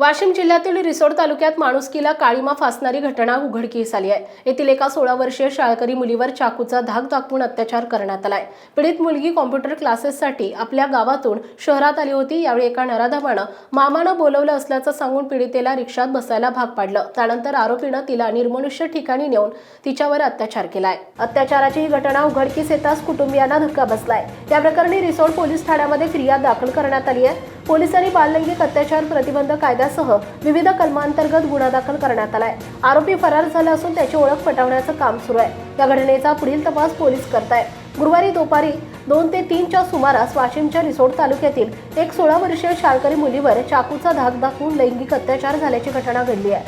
वाशिम जिल्ह्यातील रिसोड तालुक्यात माणुसकीला काळीमा फासणारी घटना उघडकीस आली आहे. येथील एका सोळा वर्षीय शाळकरी मुलीवर चाकूचा धाक दाखवून अत्याचार करण्यात आलाय. पीडित मुलगी कॉम्प्युटर क्लासेससाठी आपल्या गावातून शहरात आली होती. यावेळी एका नराधमानं मामानं बोलवलं असल्याचं सांगून पीडितेला रिक्षात बसायला भाग पाडलं. त्यानंतर आरोपीनं तिला निर्मनुष्य ठिकाणी नेऊन तिच्यावर अत्याचार केलाय. अत्याचाराची ही घटना उघडकीस येताच कुटुंबियांना धक्का बसलाय. या प्रकरणी रिसोड पोलीस ठाण्यामध्ये फिर्याद दाखल करण्यात आली आहे. पोलिसांनी बाललैंगिक अत्याचार प्रतिबंध कायद्यासह विविध कलमांतर्गत गुन्हा दाखल करण्यात आलाय. आरोपी फरार झाला असून त्याची ओळख पटवण्याचं काम सुरू आहे. या घटनेचा पुढील तपास पोलीस करतायत. गुरुवारी दुपारी दोन ते तीनच्या सुमारास वाशिमच्या रिसोड तालुक्यातील एक सोळा वर्षीय शाळकरी मुलीवर चाकूचा धाक दाखवून लैंगिक अत्याचार झाल्याची घटना घडली आहे.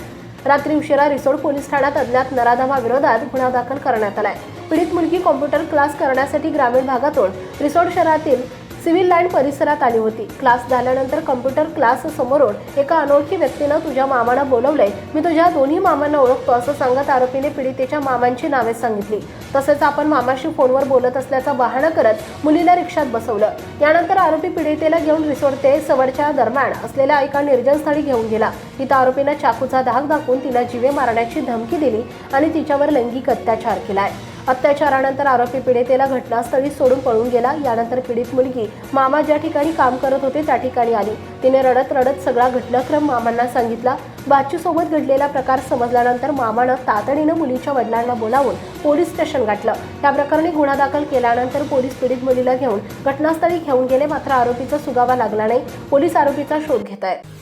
रात्री उशिरा रिसोड पोलीस ठाण्यात अज्ञात नराधमा विरोधात गुन्हा दाखल करण्यात आलाय. पीडित मुलगी कॉम्प्युटर क्लास करण्यासाठी ग्रामीण भागातून रिसोड शहरातील सिव्हिल लाईन परिसरात आली होती. क्लास झाल्यानंतर कम्प्युटर क्लास समोरून एका अनोळखी व्यक्तीनं तुझ्या मामाला बोलवलंय. मी तुझ्या दोन्ही मामांना ओळखतो असं सांगत आरोपीने पीडितेच्या मामांची नावे सांगितली. तसेच आपण मामाशी फोनवर बोलत असल्याचा बहाणा करत मुलीला रिक्षात बसवलं. यानंतर आरोपी पीडितेला घेऊन रिसोड ते सवडच्या दरम्यान असलेल्या एका निर्जन स्थळी घेऊन गेला. तिथं आरोपीनं चाकूचा धाक दाखवून तिला जीवे मारण्याची धमकी दिली आणि तिच्यावर लैंगिक अत्याचार केलाय. अत्याचारानंतर आरोपी पीडितेला घटनास्थळी सोडून पळून गेला. यानंतर पीडित मुलगी मामा ज्या ठिकाणी काम करत होते त्या ठिकाणी आली. तिने रडत रडत सगळा घटनाक्रम मामांना सांगितला. बाचूसोबत घडलेला प्रकार समजल्यानंतर मामानं तातडीनं मुलीच्या वडिलांना बोलावून पोलीस स्टेशन गाठलं. त्या प्रकरणी गुन्हा दाखल केल्यानंतर पोलीस पीडित मुलीला घेऊन घटनास्थळी घेऊन गेले. मात्र आरोपीचा सुगावा लागला नाही. पोलीस आरोपीचा शोध घेत आहेत